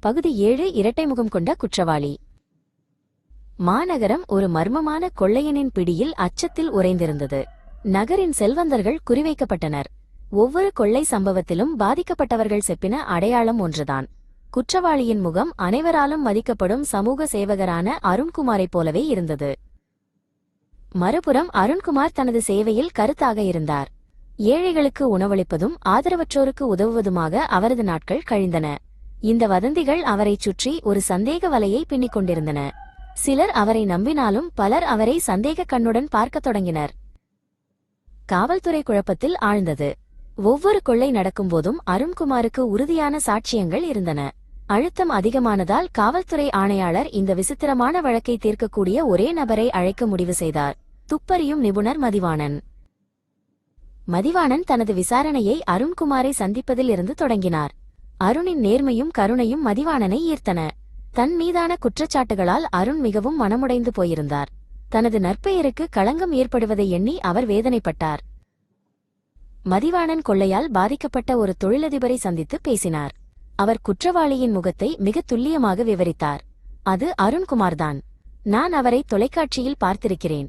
பகுதி ஏழு இரட்டை முகம் கொண்ட குற்றவாளி. மாநகரம் ஒரு மர்மமான கொள்ளையனின் பிடியில் அச்சத்தில் உறைந்திருந்தது. நகரின் செல்வந்தர்கள் குறிவைக்கப்பட்டனர். ஒவ்வொரு கொள்ளை சம்பவத்திலும் பாதிக்கப்பட்டவர்கள் செப்பின அடையாளம் ஒன்றுதான். குற்றவாளியின் முகம் அனைவராலும் மதிக்கப்படும் சமூக சேவகரான அருண்குமாரைப் போலவே இருந்தது. மறுபுறம் அருண்குமார் தனது சேவையில் கருத்தாக இருந்தார். ஏழைகளுக்கு உணவளிப்பதும் ஆதரவற்றோருக்கு உதவுவதுமாக அவரது நாட்கள் கழிந்தன. இந்த வதந்திகள் அவரைச் சுற்றி ஒரு சந்தேக வலையை பின்னிக் கொண்டிருந்தன. சிலர் அவரை நம்பினாலும் பலர் அவரை சந்தேக கண்ணுடன் பார்க்கத் தொடங்கினர். காவல்துறை குழப்பத்தில் ஆழ்ந்தது. ஒவ்வொரு கொள்ளை நடக்கும்போதும் அருண்குமாருக்கு உறுதியான சாட்சியங்கள் இருந்தன. அழுத்தம் அதிகமானதால் காவல்துறை ஆணையாளர் இந்த விசித்திரமான வழக்கை தீர்க்கக்கூடிய ஒரே நபரை அழைக்க முடிவு செய்தார். துப்பறியும் நிபுணர் மதிவாணன். மதிவாணன் தனது விசாரணையை அருண்குமாரை சந்திப்பதில் இருந்து தொடங்கினார். அருணின் நேர்மையும் கருணையும் மதிவாணனை ஈர்த்தன. தன் மீதான குற்றச்சாட்டுகளால் அருண் மிகவும் மனமுடைந்து போயிருந்தார். தனது நற்பெயருக்கு களங்கம் ஏற்படுவதை எண்ணி அவர் வேதனைப்பட்டார். மதிவாணன் கொள்ளையால் பாதிக்கப்பட்ட ஒரு தொழிலதிபரை சந்தித்து பேசினார். அவர் குற்றவாளியின் முகத்தை மிக துல்லியமாக விவரித்தார். அது அருண்குமார்தான். நான் அவரை தொலைக்காட்சியில் பார்த்திருக்கிறேன்.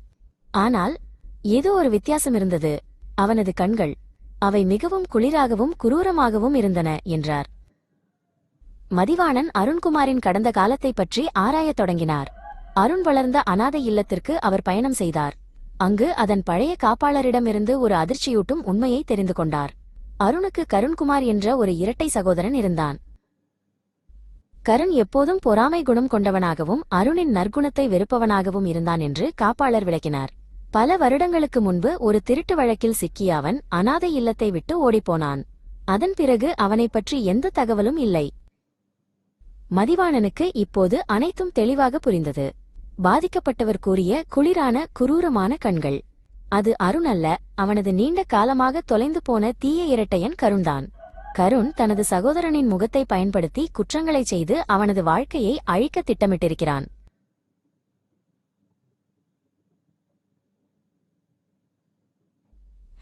ஆனால் ஏதோ ஒரு வித்தியாசம் இருந்தது. அவனது கண்கள் அவை மிகவும் குளிராகவும் குரூரமாகவும் இருந்தன என்றார். மதிவாணன் அருண்குமாரின் கடந்த காலத்தைப் பற்றி ஆராயத் தொடங்கினார். அருண் வளர்ந்த அனாதை இல்லத்திற்கு அவர் பயணம் செய்தார். அங்கு அதன் பழைய காப்பாளரிடமிருந்து ஒரு அதிர்ச்சியூட்டும் உண்மையை தெரிந்து கொண்டார். அருணுக்கு கருண்குமார் என்ற ஒரு இரட்டை சகோதரன் இருந்தான். கருண் எப்போதும் பொறாமை குணம் கொண்டவனாகவும் அருணின் நற்குணத்தை வெறுப்பவனாகவும் இருந்தான் என்று காப்பாளர் விளக்கினார். பல வருடங்களுக்கு முன்பு ஒரு திருட்டு வழக்கில் சிக்கிய அவன் அனாதை இல்லத்தை விட்டு ஓடிப்போனான் அதன் பிறகு அவனைப் பற்றி எந்த தகவலும் இல்லை. மதிவாணனுக்கு இப்போது அனைத்தும் தெளிவாக புரிந்தது. பாதிக்கப்பட்டவர் கூறிய குளிரான குரூரமான கண்கள். அது அருண் அல்ல அவனது நீண்ட காலமாக தொலைந்து போன தீய இரட்டையன் கருண்தான். கருண் தனது சகோதரனின் முகத்தை பயன்படுத்தி குற்றங்களைச் செய்து அவனது வாழ்க்கையை அழிக்க திட்டமிட்டிருக்கிறான்.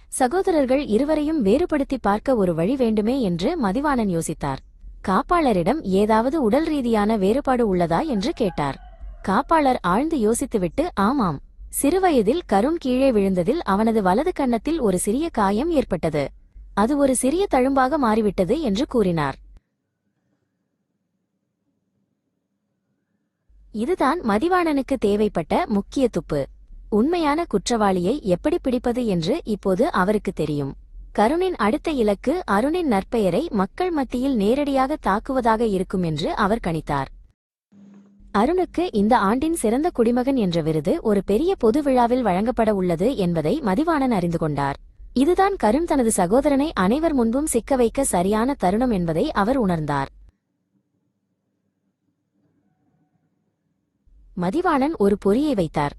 சகோதரர்கள் இருவரையும் வேறுபடுத்தி பார்க்க ஒரு வழி வேண்டுமே என்று மதிவாணன் யோசித்தார். காப்பாளரிடம் ஏதாவது உடல் ரீதியான வேறுபாடு உள்ளதா என்று கேட்டார். காப்பாளர் ஆழ்ந்து யோசித்துவிட்டு ஆமாம். சிறுவயதில் கருண் கீழே விழுந்ததில் அவனது வலது கன்னத்தில் ஒரு சிறிய காயம் ஏற்பட்டது. அது ஒரு சிறிய தழும்பாக மாறிவிட்டது என்று கூறினார். இதுதான் மதிவாணனுக்கு தேவைப்பட்ட முக்கிய துப்பு. உண்மையான குற்றவாளியை எப்படி பிடிப்பது என்று இப்போது அவருக்கு தெரியும். கருணின் அடுத்த இலக்கு அருணின் நற்பெயரை மக்கள் மத்தியில் நேரடியாக தாக்குவதாக இருக்கும் என்று அவர் கணித்தார். அருணுக்கு இந்த ஆண்டின் சிறந்த குடிமகன் என்ற விருது ஒரு பெரிய பொது விழாவில் வழங்கப்பட உள்ளது என்பதை மதிவாணன் அறிந்து கொண்டார். இதுதான் கருண் தனது சகோதரனை அனைவர் முன்பும் சிக்க வைக்க சரியான தருணம் என்பதை அவர் உணர்ந்தார். மதிவாணன் ஒரு பொறியை வைத்தார்.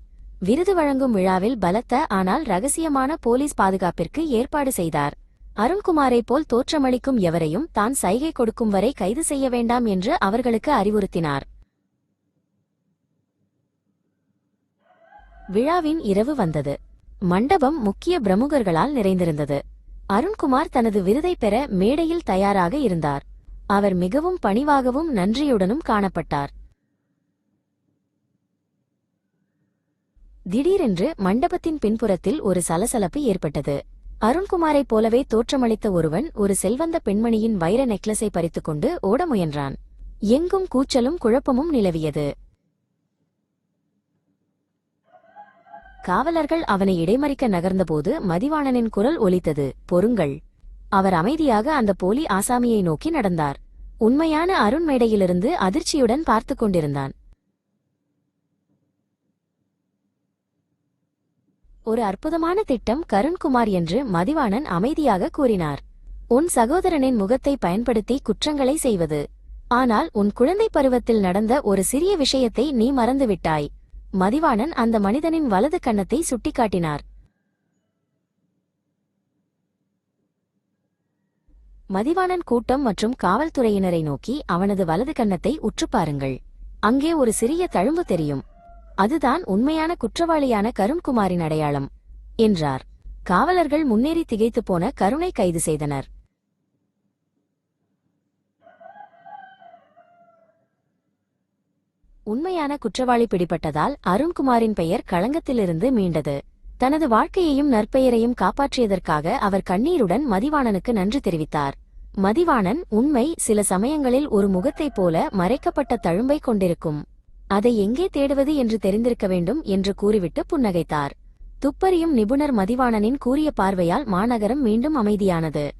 விருது வழங்கும் விழாவில் பலத்த ஆனால் ரகசியமான போலீஸ் பாதுகாப்பிற்கு ஏற்பாடு செய்தார். அருண்குமாரை போல் தோற்றமளிக்கும் எவரையும் தான் சைகை கொடுக்கும் வரை கைது செய்ய வேண்டாம் என்று அவர்களுக்கு அறிவுறுத்தினார். விழாவின் இரவு வந்தது. மண்டபம் முக்கிய பிரமுகர்களால் நிறைந்திருந்தது. அருண்குமார் தனது விருதை பெற மேடையில் தயாராக இருந்தார். அவர் மிகவும் பணிவாகவும் நன்றியுடனும் காணப்பட்டார். திடீரென்று மண்டபத்தின் பின்புறத்தில் ஒரு சலசலப்பு ஏற்பட்டது. அருண்குமாரைப் போலவே தோற்றமளித்த ஒருவன் ஒரு செல்வந்த பெண்மணியின் வைர நெக்லஸை பறித்துக்கொண்டு ஓட முயன்றான். எங்கும் கூச்சலும் குழப்பமும் நிலவியது. காவலர்கள் அவனை இடைமறிக்க நகர்ந்தபோது மதிவாணனின் குரல் ஒலித்தது. பொறுங்கள். அவர் அமைதியாக அந்த போலி ஆசாமியை நோக்கி நடந்தார். உண்மையான அருண் மேடையிலிருந்து அதிர்ச்சியுடன் பார்த்துக் கொண்டிருந்தான். ஒரு அற்புதமான திட்டம் கருண்குமார் என்று மதிவாணன் அமைதியாக கூறினார். உன் சகோதரனின் முகத்தை பயன்படுத்தி குற்றங்களை செய்வது. ஆனால் உன் குழந்தை பருவத்தில் நடந்த ஒரு சிறிய விஷயத்தை நீ மறந்துவிட்டாய். மதிவாணன் அந்த மனிதனின் வலது கன்னத்தை சுட்டிக்காட்டினார். மதிவாணன் கூட்டம் மற்றும் காவல்துறையினரை நோக்கி அவனது வலது கன்னத்தை உற்று பாருங்கள். அங்கே ஒரு சிறிய தழும்பு தெரியும். அதுதான் உண்மையான குற்றவாளியான கருண்குமாரின் அடையாளம் என்றார். காவலர்கள் முன்னேறி திகைத்துப் போன கருணை கைது செய்தனர். உண்மையான குற்றவாளி பிடிபட்டதால் அருண்குமாரின் பெயர் களங்கத்திலிருந்து மீண்டது. தனது வாழ்க்கையையும் நற்பெயரையும் காப்பாற்றியதற்காக அவர் கண்ணீருடன் மதிவாணனுக்கு நன்றி தெரிவித்தார். மதிவாணன் உண்மை சில சமயங்களில் ஒரு முகத்தைப் போல மறைக்கப்பட்ட தழும்பை கொண்டிருக்கும். அதை எங்கே தேடுவது என்று தெரிந்திருக்க வேண்டும் என்று கூறிவிட்டு புன்னகைத்தார். துப்பறியும் நிபுணர் மதிவாணனின் கூறிய பார்வையால் மாநகரம் மீண்டும் அமைதியானது.